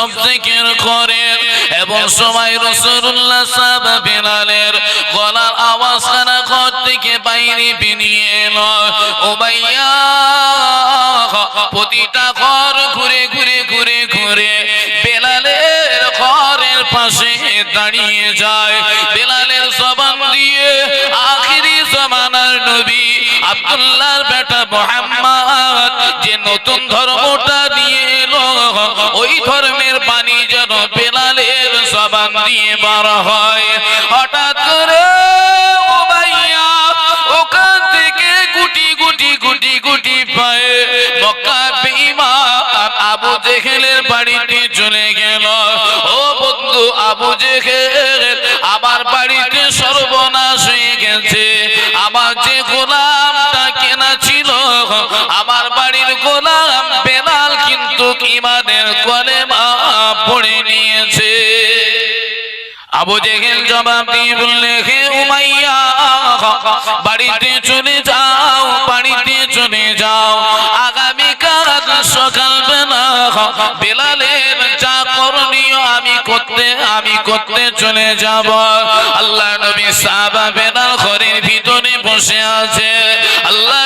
সব জিকির করে এবং সময় রসুল্লাহ সাহাব বেলালের গলার আওয়াজ খানা ঘর থেকে বাইরে বেরিয়ে এলো। উমাইয়া, প্রতিটা ঘর ঘুরে ঘুরে ঘুরে ঘুরে বেলালের ঘরের পাশে দাঁড়িয়ে যায়। বেলালের জবান দিয়ে আখিরি জমানার নবী আব্দুল্লাহর বেটা মোহাম্মদ যে নতুন ধর্মটা নিয়ে এলো, ওই ধর্মের বাণী যেন বেলালের জবান দিয়ে বার হয়। হঠাৎ করে আবু চলে গেল। ও আবু আমার বাড়িতে সর্বনাশ হয়ে গেছে। আমার যে গোলামটা ইমানের কলেমা পড়ে নিয়েছে। আবু জেহেল জবাব দিয়ে বললে, হে উমাইয়া, বাড়িতে চলে যাও, বাড়িতে চলে যাও। আগামী কাল সকাল বেলা বেলালের যা করণীয়, আমি করতে আমি করতে চলে যাব। আল্লাহ নবী সাহাবা বেলাল ঘরের ভিতরে বসে আছে। আল্লাহ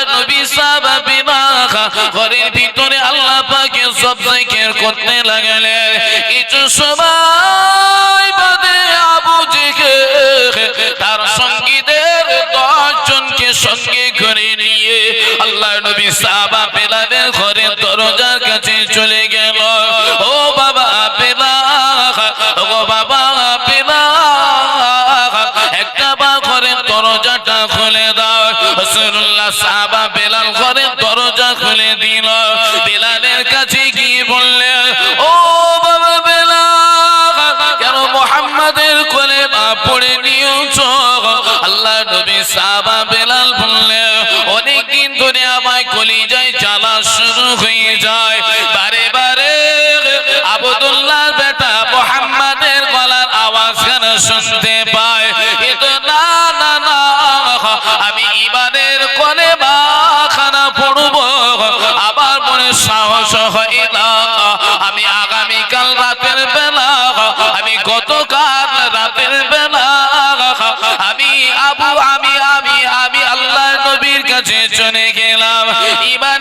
জিকির করতে লাগলেন কিছু সময় বাদে আবু জেহেল তার সঙ্গীদের দশ জনকে সঙ্গে করে নিয়ে আল্লাহ নবী সাহাবা বেলালের ঘরে দরজার কাছে চলে গেল। ও বাবা বেলা ও বাবা বেলা একটা বা ঘরের দরজাটা খুলে দাও। রসুল্লাহ সাহাবা বেলাল ঘরের দরজা খুলে দিল। বেলালের কাছে কেন শুনতে পায়। কিন্তু না না না, আমি ইমানের কোলে মা খানা পড়ব। আবার মনে সাহস হয় না। আমি আগামীকাল রাতের বেলা, আমি গতকাল রাতের বেলা, আমি আবু, আমি আমি আমি আল্লাহ নবীর কাছে চলে গেলাম। ইমানের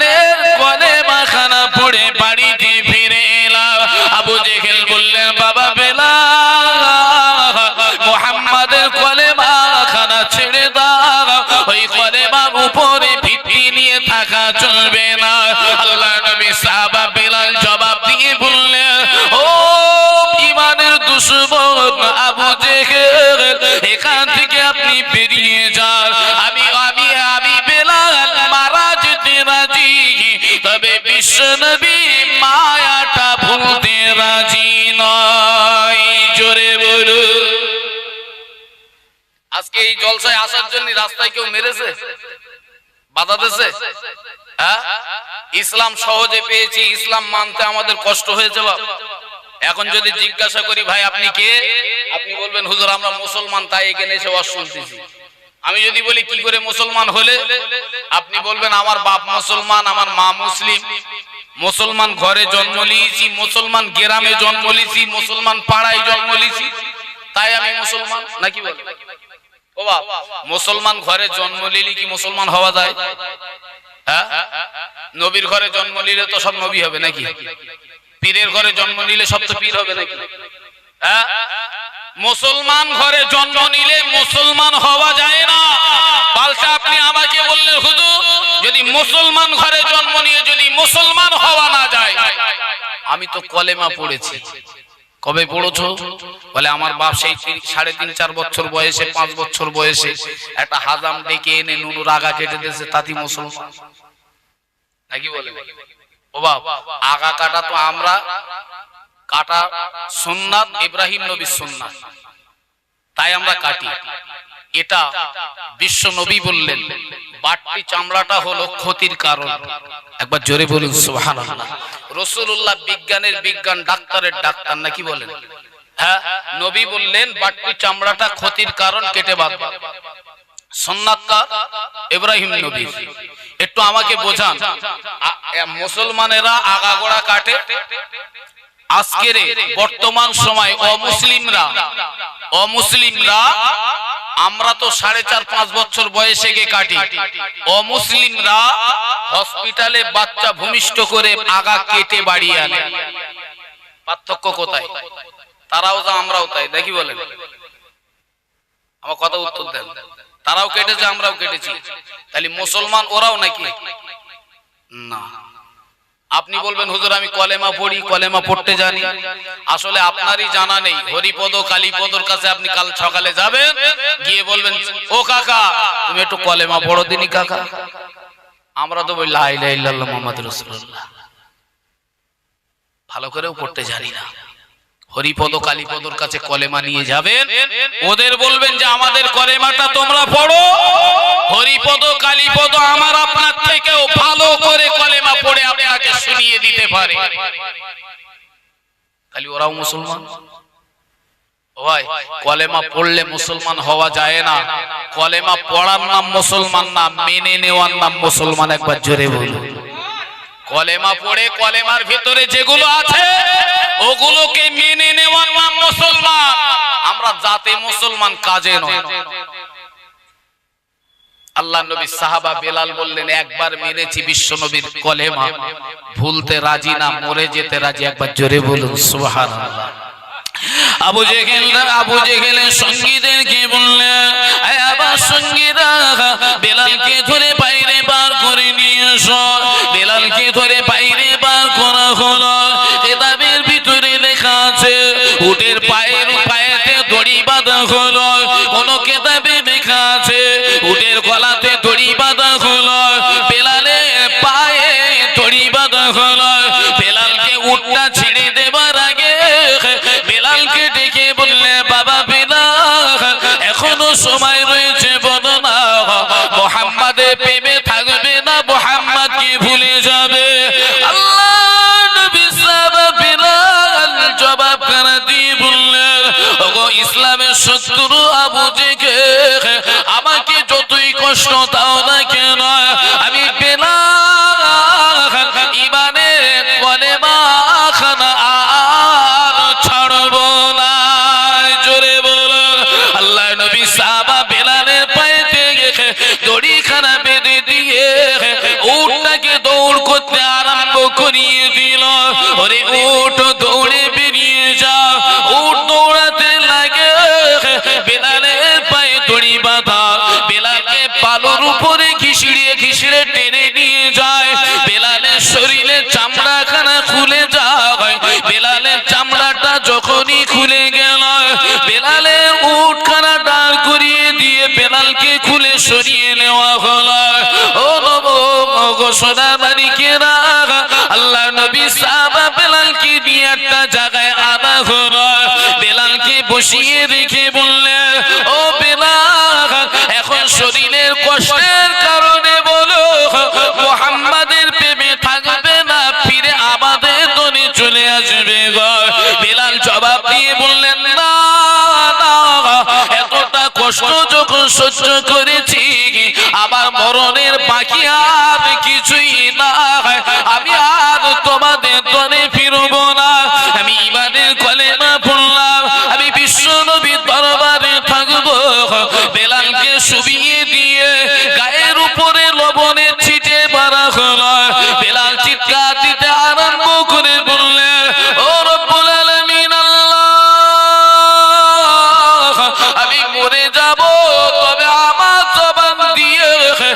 চলবে না। আল্লাহ নবী সাহাবা বেলাল জবাব দিয়ে বললেন, ও ইমানের দুশ্মন আবু জেহেল, এখান থেকে আপনি বেরিয়ে যান। আমি আমি আমি বেলাল মারা যেতে রাজি। তবে বিশ্ব নবী মায়াটা ভুলতে রাজি নয়। জোরে বলু আজকে এই জলসায় আসার জন্য রাস্তায় কেউ মেরেছে? বাধা দিয়েছে? হ্যাঁ? ইসলাম সহজে পেয়েছি, ইসলাম মানতে আমাদের কষ্ট হয়েছে বাপ এখন যদি জিজ্ঞাসা করি, ভাই, আপনি কে? আপনি বলবেন, হুজুর, আমরা মুসলমান, তাই এখানে এসে ওয়াজ শুনতেছি। আমি যদি বলি, কি করে মুসলমান হলে? আপনি বলবেন, আমার বাপ মুসলমান, আমার মা মুসলিম। মুসলমান ঘরে জন্ম নিয়েছি, মুসলমান গ্রামে জন্ম নিয়েছি, মুসলমান পাড়ায় জন্ম নিয়েছি। তাই আমি মুসলমান? নাকি বল? মুসলমান ঘরে জন্ম নিলে কি মুসলমান হওয়া যায়? হ্যাঁ? নবীর ঘরে জন্ম নিলে তো সব নবী হবে নাকি? পীরের ঘরে জন্ম নিলে সব তো পীর হবে নাকি? হ্যাঁ? মুসলমান ঘরে জন্ম নিলে মুসলমান হওয়া যায় না। পাল্টা আপনি আমাকে বললেন, হুজুর, যদি মুসলমান ঘরে জন্ম নিয়ে যদি মুসলমান হওয়া না যায়, আমি তো কলেমা পড়েছি। কবে পড়েছো? বলে, আমার বাপ সেই সাড়ে তিন, চার বছর বয়সে, পাঁচ বছর বয়সে একটা হাজাম ডেকে এনে নুনু রাগা কেটে দিয়েছে, তাতি মুসলমান। নাকি বলে? ও বাপ, আগা কাটা তো আমরা, কাটা সুন্নাত ইব্রাহিম নবী সুন্নাত। তাই আমরা কাটি। এটা বিশ্ব নবী বললেন বাটটি চামড়াটা হলো ক্ষতির কারণ। একবার জোরে বলুন, সুবহানাল্লাহ। রাসূলুল্লাহ বিজ্ঞানের বিজ্ঞান, ডাক্তারের ডাক্তার নাকি বলেন? হ্যাঁ নবী বললেন বাটটি চামড়াটা ক্ষতির কারণ, কেটে বাদ। সন্ন্যাতটা ইব্রাহিম একটু আমাকে বোঝান মুসলমানেরা আগাগোড়া কাটে? আজকের বর্তমান সময় অমুসলিমরা অমুসলিমরা আমরা তো সাড়ে চার পাঁচ বছর বয়সে গিয়ে কাটি। অমুসলিমরা হসপিটালে বাচ্চা ভূমিষ্ঠ করে আগা কেটে বাড়িয়ে আনে। পার্থক্য কোথায়? তারাও যা আমরাও তাই দেখি বলেন। আমার কথা উত্তর দেন। তারাও কেটেছে আমরাও কেটেছি। তাহলে মুসলমান ওরাও নাকি? না। আপনি বলবেন, হুজুর, আমি কলেমা পড়ি, কলেমা পড়তে জানি। আসলে আপনারই জানা নেই। হরিপদ কালীপদর কাছে আপনি কাল সকালে যাবেন, গিয়ে বলবেন, ও কাকা, তুমি একটু কলেমা পড়ো দিনই কাকা। আমরা তো বলি, লা ইলাহা ইল্লাল্লাহ মুহাম্মাদুর রাসূলুল্লাহ। ভালো করেও পড়তে জানি না। হরিপদ কালীপদর কাছে কলেমা নিয়ে যাবেন, ওদের বলবেন যে, আমাদের কলেমাটা তোমরা পড়ো। হরিপদ, কালীপদ আমার আপনার থেকেও ভালো করে কলেমা পড়ে আপনাকে শুনিয়ে দিতে পারে। খালি ওরাও মুসলমান? ভাই, কলেমা পড়লে মুসলমান হওয়া যায় না। কলেমা পড়ার নাম মুসলমান না, মেনে নেওয়ার নাম মুসলমান একবার জোরে বলুন। কলেমা পড়ে কলেমার ভিতরে যেগুলো আছে, ওগুলোকে মেনে নেওয়ার নাম মুসলমান। আমরা জাতে মুসলমান, কাজে নয়। আল্লাহ নবী সাহাবা বেলাল বললেন, একবার মেনেছি বিশ্ব নবীর কলেমা। ভুলতে রাজি না, মরে যেতে রাজি, একবার জোরে বলুন, সুবহানাল্লাহ। আবু জেহেল আবু জেহেলের সঙ্গীদেরকে বললেন আবার সঙ্গীরা, বেলালকে ধরে বাইরে বার করে নিয়ে এসো। বেলালকে ধরে বাইরে বার করা হলো হলো, বেলালকে উটটা ছেড়ে দেবার আগে বেলালকে ডেকে বললে, বাবা বেলাল, এখনও সময় রয়েছে বলো না মোহাম্মদের প্রেমে থাকবে না, মোহাম্মদকে ভুলে যাবে। ইসলামের শত্রু আবু জেগে আমাকে যতই কষ্ট দাও যখনই খুলে গেল। বেলালের উটখানা দাঁড় করিয়ে দিয়ে বেলালকে খুলে সরিয়ে নেওয়া হলো। ও নবো সোনা মানিকেরা আল্লাহ নবী সাহাবা বেলালকে দিয়ে একটা জায়গায় আনা হলো। বেলালকে বসিয়ে রেখে বললেন, ও বেলাল, এখন শরীরের কষ্টের সহ্য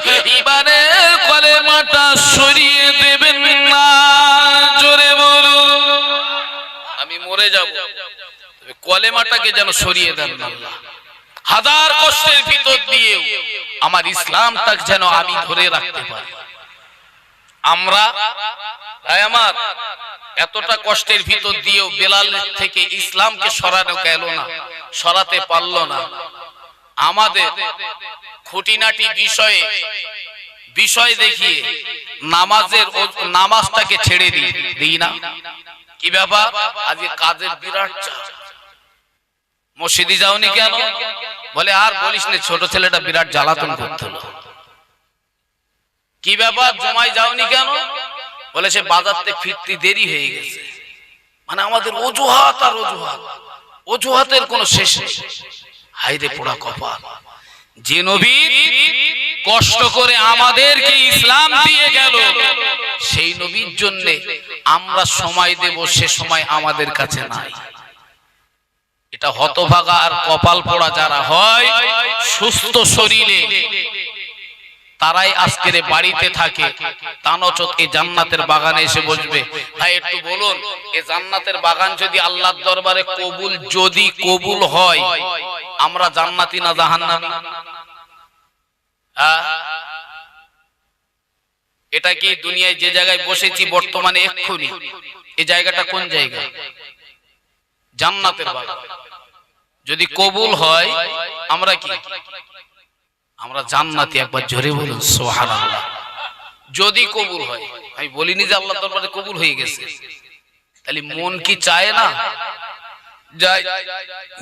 ইমানের সরিয়ে দেবেন না। জোরে আমি মরে যাব। কলেমাটাকে যেন সরিয়ে দেন হাজার কষ্টের ভিতর আমার ইসলামটাকে যেন আমি ধরে রাখতে পারি। আমরা, ভাই আমার, এতটা কষ্টের ভিতর দিয়েও বেলাল থেকে ইসলামকে সরানো গেল না, সরাতে পারল না। আমাদের খুঁটিনাটি বিষয়ে বিষয় দেখিয়ে নামাজের নামাজটাকে ছেড়ে দিই। দিই না। কি ব্যাপার? আজকে কাজের বিরাট চাপ। মসজিদে যাওনি কেন? বলে, আর বলিস না, ছোট ছেলেটা বিরাট জ্বালাতন করতেলো কি ব্যাপার? জমায় যাওনি কেন? বলে, সে বাজার থেকে ফিরতে দেরি হয়ে গেছে। মানে আমাদের অজুহাত আর অজুহাত। অজুহাতের কোনো শেষ নেই। হাইরে পোড়া কপাল। যে নবী কষ্ট করে আমাদেরকে ইসলাম দিয়ে গেল সেই নবীর জন্য আমরা সময় দেব সে সময় আমাদের কাছে নাই। এটা হতভাগা আর কপাল পোড়া যারা হয় সুস্থ শরীরে তারাই আজকের বাড়িতে থাকে। তা নচত এই জান্নাতের বাগানে এসে বসবে। ভাই একটু বলুন এ জান্নাতের বাগান যদি আল্লাহর দরবারে কবুল যদি কবুল হয় আমরা জান্নাতি না জাহান্নামী? হ্যাঁ? এটা কি দুনিয়ায় যে জায়গায় বসেছি বর্তমানে এক্ষুনি? এই জায়গাটা কোন জায়গা? জান্নাতের বাগান। যদি কবুল হয়, আমরা কি? আমরা জান্নাতি। একবার জোরে বলুন, সুবহানাল্লাহ। যদি কবুল হয়, আমি বলিনি যে আল্লাহ দরবারে কবুল হয়ে গেছে। তাহলে মন কি চায় না?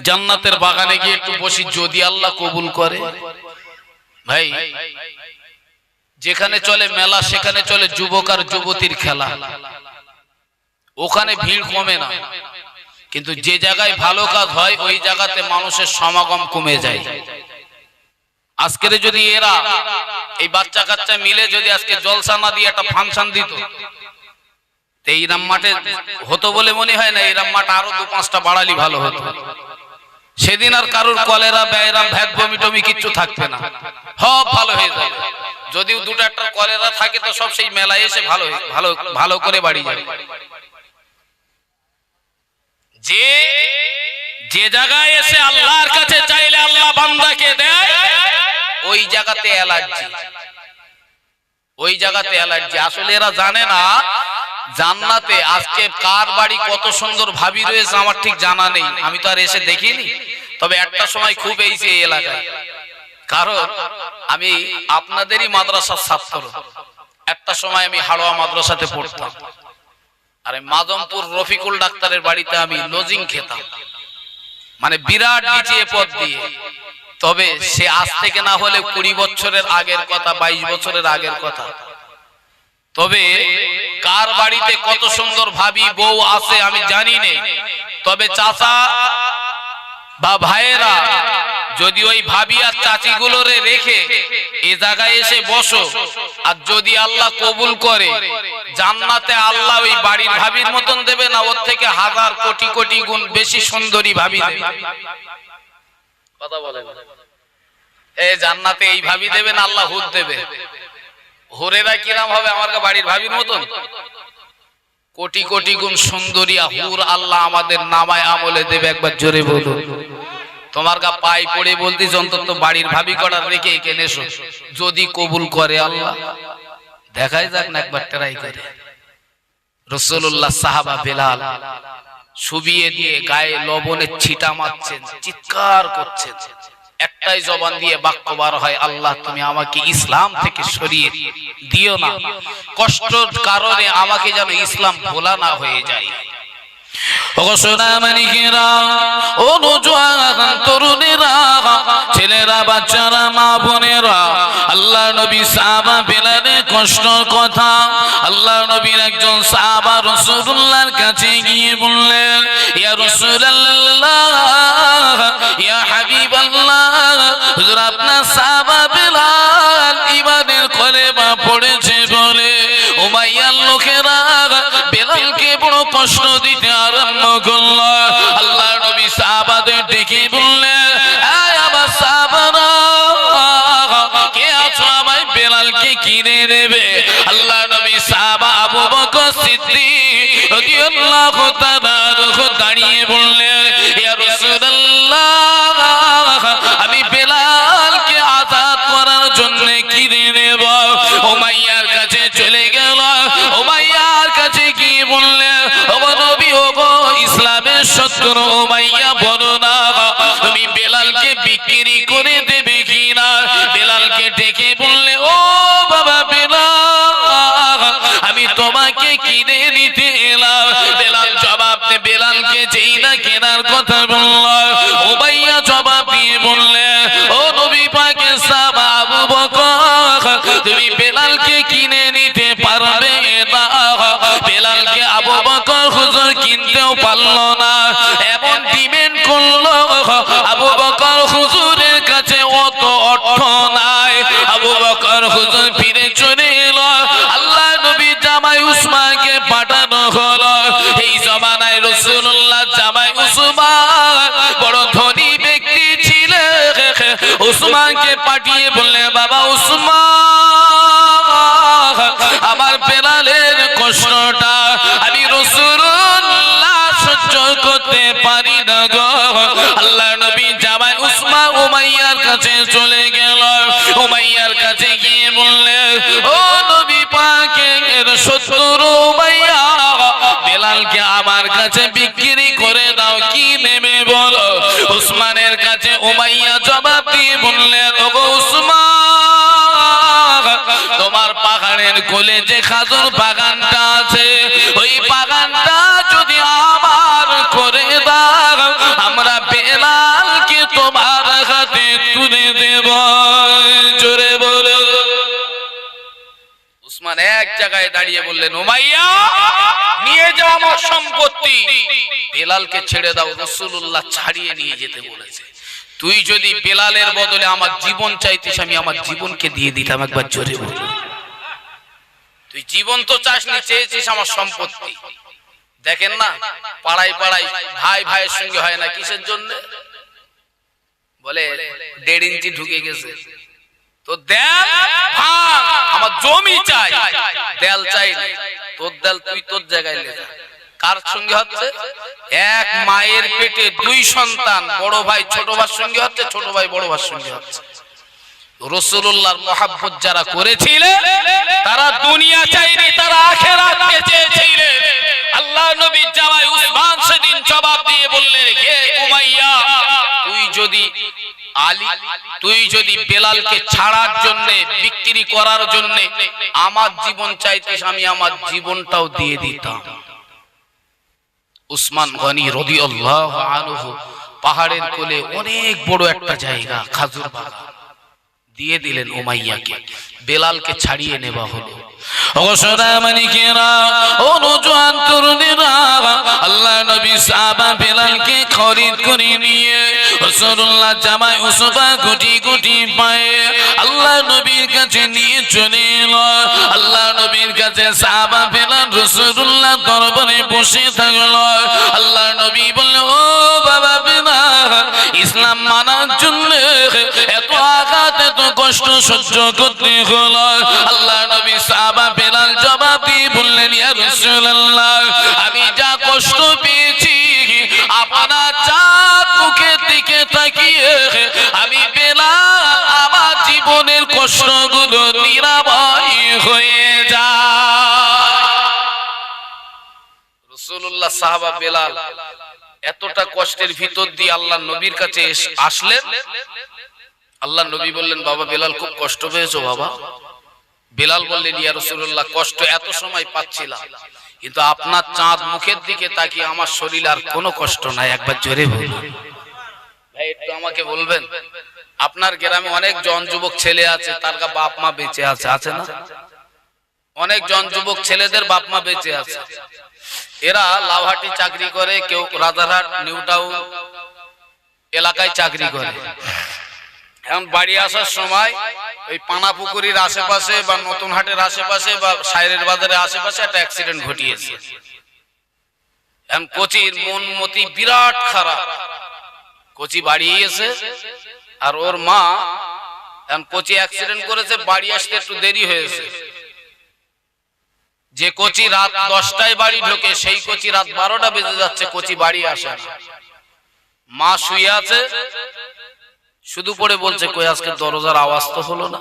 জান্নাতের বাগানে গিয়ে একটু বসি, যদি আল্লাহ কবুল করে। ভাই, যেখানে চলে মেলা, সেখানে চলে যুবক আর যুবতীর খেলা। ওখানে ভিড় কমে না। কিন্তু যে জায়গায় ভালো কাজ হয়, ওই জায়গাতে মানুষের সমাগম কমে যায়। আজকের যদি এরা, এই বাচ্চা কাচ্চা মিলে যদি আজকে জলসা না দিয়ে একটা ফাংশন দিত এই রাম মাঠে হতো বলে মনে হয় না, এই রাম মাঠ আরও দু পাঁচটা বাড়ালি ভালো হতো। সেদিন আর কারোর কলেরা ব্যায়রাম ভ্যাট, বমি টমি কিচ্ছু থাকবে না। সব ভালো হয়ে যাবে। যদিও দুটো একটা কলেরা থাকে তো সব সেই মেলায় এসে ভালো ভালো ভালো করে বাড়ি যাবে যে যে জায়গায় এসে আল্লাহর কাছে চাইলে আল্লাহ বান্দাকে দেয়, ওই জায়গাতে অ্যালার্জি। ওই জায়গাতে অ্যালার্জি। আসলে এরা জানে না জান্নাতে আজকে কার বাড়ি কত সুন্দর ভাবি রয়েছে আমার ঠিক জানা নেই। আমি তো আর এসে দেখিনি। তবে একটা সময় খুব এইছে এই এলাকায়। কারণ আমি আপনাদেরই মাদ্রাসার ছাত্র। একটা সময় আমি হাড়োয়া মাদ্রাসাতে পড়তাম। আর মাদমপুর রফিকুল ডাক্তারের বাড়িতে আমি লজিং খেতাম। মানে বিরাট নিচে পথ দিয়ে। তবে সে আজ থেকে না হলে কুড়ি বছরের আগের কথা, বাইশ বছরের আগের কথা। তবে কার বাড়িতে কত সুন্দর ভাবি বউ আছে আমি জানি নে। তবে চাচা বা ভাইয়েরা, যদি ওই ভাবি আর চাচি গুলোরে রেখে এ জায়গায় এসে বসো, আর যদি আল্লাহ কবুল করে, জান্নাতে আল্লাহ ওই বাড়ির ভাবির মতন দেবে না, ওর থেকে হাজার কোটি কোটি গুণ বেশি সুন্দরী ভাবি দেবে। কথা বলেন এই জান্নাতে এই ভাবি দেবে না, আল্লাহ হুদ দেবে। হুরেরা কিরাম হবে আমার বাড়ির ভাবির মতন। কোটি কোটি গুণ সুন্দরী হুর আল্লাহ আমাদের নামায় আমলে দেবে, একবার জোরে বলুন তোমার গা পাই পড়ে বলতিস, অন্তত বাড়ির ভাবি করার রেখে এখানে এসো। যদি কবুল করে আল্লাহ। দেখাই যাক না একবার ট্রাই করে। রসুল্লাহ সাহাবা বেলাল শুবিয়ে দিয়ে গায়ে লবণের ছিটা মারছেন, চিৎকার করছেন। একটাই জবান দিয়ে বাক্য বার হয়, আল্লাহ, তুমি আমাকে ইসলাম থেকে সরিয়ে দিও না। কষ্টর কারণে আমাকে যেন ইসলাম ভোলা না হয়ে যায়। ছেলেরা, বাচ্চারা, মা বোনেরা আল্লাহ নবী বেলালে কষ্ট কথা আল্লাহ নবীর একজন সাহাবা রসুল্লাহর কাছে গিয়ে বললেন, ইয়া রসুল্লাহ হুজুর, আপনার সাহাবা বেলাল ইমানের কলেমা পড়েছে বলে। উমাইয়ার লোকেরা বেলালকে বড় কষ্ট দিতে আরম্ভ করল। আল্লাহ নবী সাহাবাদের ডেকে বললেন আল্লাহ দাঁড়িয়ে বললেন শত্রু উমাইয়া বলো না তুমি বেলালকে বিক্রি করে দেবে কিনা বেলালকে ডেকে বললে, ও বাবা বেলাল, আমি তোমাকে কিনে নিতে এলাম। বেলাল জবাব বেলালকে যেই না কেনার কথা বলল। উমাইয়া জবাব দিয়ে বললে, ও নবী পাকে সাহাবা বকর, তুমি বেলালকে কিনে নিতে হুজুর কিনতেও পারল না। এমন ডিমেন্ড করল, আবু বকর হুজুরের কাছে অত অর্থ নাই। আবু বকর হুজুর ফিরে চলে এলো। আল্লাহ নবী জামাই উসমানকে পাঠানো হলো। এই জমানায় রসুল্লাহ জামাই উসমান বড় ধনী ব্যক্তি ছিলেন। উসমানকে পাঠিয়ে বললে, বাবা উসমান, আমার বেলালের কষ্টটা করতে পারি না গো। আল্লাহ নবী জামাই উসমান উমাইয়ার কাছে চলে গেল। উমাইয়ার কাছে গিয়ে বললে, ও নবী পাকের শত্রু উমাইয়া, বেলালকে আমার কাছে বিক্রি করে দাও, কি নেবে বলো? উসমানের কাছে উমাইয়া জবাব দিয়ে বললেন ওগো উসমান তোমার পাহাড়ের কোলে যে খাজুর বাগানটা আছে, ওই বাগানটা এক জায়গায় দাঁড়িয়ে বললেন নিয়ে যাও আমার সম্পত্তি। বেলালকে ছেড়ে দাও রসুল্লাহ ছাড়িয়ে নিয়ে যেতে বলেছে। তুই যদি বেলালের বদলে আমার জীবন চাইতিস, আমি আমার জীবনকে দিয়ে দিতাম, একবার জোরে তুই জীবন তো চাসনি, চেয়েছিস আমার সম্পত্তি। দেখেন না, পাড়ায় পাড়ায় ভাই ভাইয়ের সঙ্গে হয় না, কিসের জন্য? বলে দেড় ইঞ্চি ঢুকে গেছে। তো দেল আমার জমি চাই দেল চাই তোর দেল তুই তোর জায়গায় লে। কার সঙ্গে হচ্ছে? এক মায়ের পেটে দুই সন্তান বড় ভাই ছোট ভাইয়ের সঙ্গে হচ্ছে ছোট ভাই বড় ভাইয়ের সঙ্গে হচ্ছে। রসুল্লাহর মহাব্বত যারা করেছিলেন তারা দুনিয়া চাইনি তারা আখেরাতকে চেয়েছিলেন আল্লাহ নবী জামাই উসমান সেদিন জবাব দিয়ে বললেন হে উমাইয়া যদি আলী, তুই যদি বেলালকে ছাড়ার জন্য, বিক্রি করার জন্য আমার জীবন চাইতিস, আমি আমার জীবনটাও দিয়ে দিতাম। উসমান গনি রদি আল্লাহ পাহাড়ের কোলে অনেক বড় একটা জায়গা, খাজুর বাগান। দিয়ে দিলেন উমাইয়াকে। বেলালকে ছাড়িয়ে নেওয়া হলো। আল্লাহ নবী সাহাবা বেলালকে খরিদ করে নিয়ে রসুল্লাহ জামাই গুটি গুটি পায়ে আল্লাহ নবীর কাছে নিয়ে চলে আল্লাহ নবীর কাছে বেলাল রসুল্লাহ দরবারে বসে আল্লাহ নবী বলল, ও বাবা ইসলাম মানার জন্য এত আঘাত, এত কষ্ট সহ্য করতে আল্লাহ নবী সাহাবা বেলাল জবাব দিয়ে বললেন, ইয়া রাসূলুল্লাহ, আমি জীবনের কষ্টগুলো নিরাময় হয়ে যায়। রসুল্লাহ সাহাবা বেলাল এতটা কষ্টের ভিতর দিয়ে আল্লাহ নবীর কাছে আসলেন। আল্লাহ নবী বললেন, বাবা বেলাল, খুব কষ্ট পেয়েছ বাবা। বেলাল বললেন, ইয়া রসুল্লাহ কষ্ট এত সময় পাচ্ছিলাম, কিন্তু আপনার চাঁদ মুখের দিকে তাকিয়ে আমার শরীর আর কোনো কষ্ট নাই। একবার জোরে বলুন। ভাই, একটু আমাকে বলবেন? আপনার গ্রামে অনেক জন যুবক ছেলে আছে, তার বাপ মা বেঁচে আছে আছে না? অনেক জন যুবক ছেলেদের বাপ মা বেঁচে আছে। এরা লাউহাটি চাকরি করে, কেউ রাজারহাট, নিউ টাউন এলাকায় চাকরি করে। এখন বাড়ি আসার সময় ওই পানাপুকুরির আশেপাশে বা নতুন হাটের আশেপাশে বা সাইরের বাজারের আশেপাশে একটা অ্যাক্সিডেন্ট ঘটিয়েছে। এখন কোচির মন মতি বিরাট খারাপ। কোচি বাড়ি এসে আর ওর মা কোচি অ্যাক্সিডেন্ট করেছে, বাড়ি আসতে একটু দেরি হয়েছে। যে কোচি রাত দশটায় বাড়ি ঢোকে, সেই কোচি রাত বারোটা বেজে যাচ্ছে, কোচি বাড়ি আসে মা শুয়ে আছে, শুধু পড়ে বলছে, কই, আজকে দরজার আওয়াজ তো হলো না।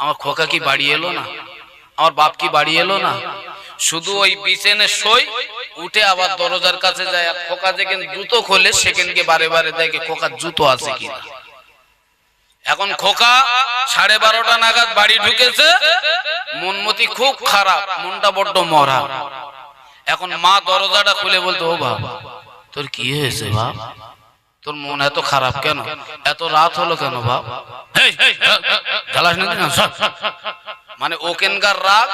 আমার খোকা কি বাড়ি এলো না? আমার বাপ কি বাড়ি এলো না? শুধু ওই বিছানে শই উঠে আবার দরজার কাছে যায়, আর খোকা যেখানে জুতো খোলে, সেখানকে বারে বারে দেখে খোকার জুতো আছে কিনা। এখন খোকা সাড়ে বারোটা নাগাদ বাড়ি ঢুকেছে। মনমতি খুব খারাপ, মনটা বড্ড মরা। এখন মা দরজাটা খুলে বলতো, ও বাবা তোর কি হয়েছে বাপ? তোর মন এত খারাপ কেন? এত রাত হলো কেন? সর। মানে ওকেনকার রাগ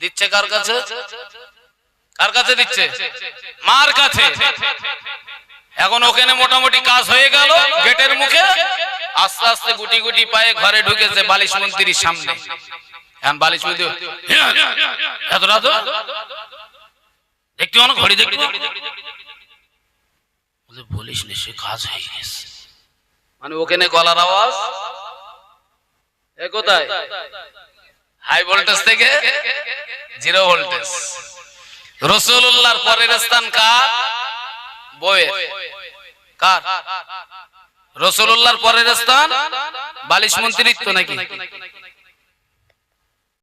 দিচ্ছে কার কাছে? কার কাছে দিচ্ছে? মার কাছে। এখন ওখানে মোটামুটি কাজ হয়ে গেল গেটের মুখে। আস্তে আস্তে গুটি গুটি পায়ে ঘরে ঢুকেছে বালিশ মন্ত্রীর সামনে। এখন বালিশ মন্ত্রী এত রাত দেখতে অনেক ঘড়ি দেখতে বলে, বলিস না সে কাজ হয়ে গেছে। মানে ওখানে গলার আওয়াজ? এ কোথায়? হাই ভোল্টেজ থেকে জিরো ভোল্টেজ। রসুল্লাহর পরের স্থান কার? বইয়ের। কার? রসুল্লাহর পরের স্থান? বালিশ মন্ত্রিত্ব নাকি?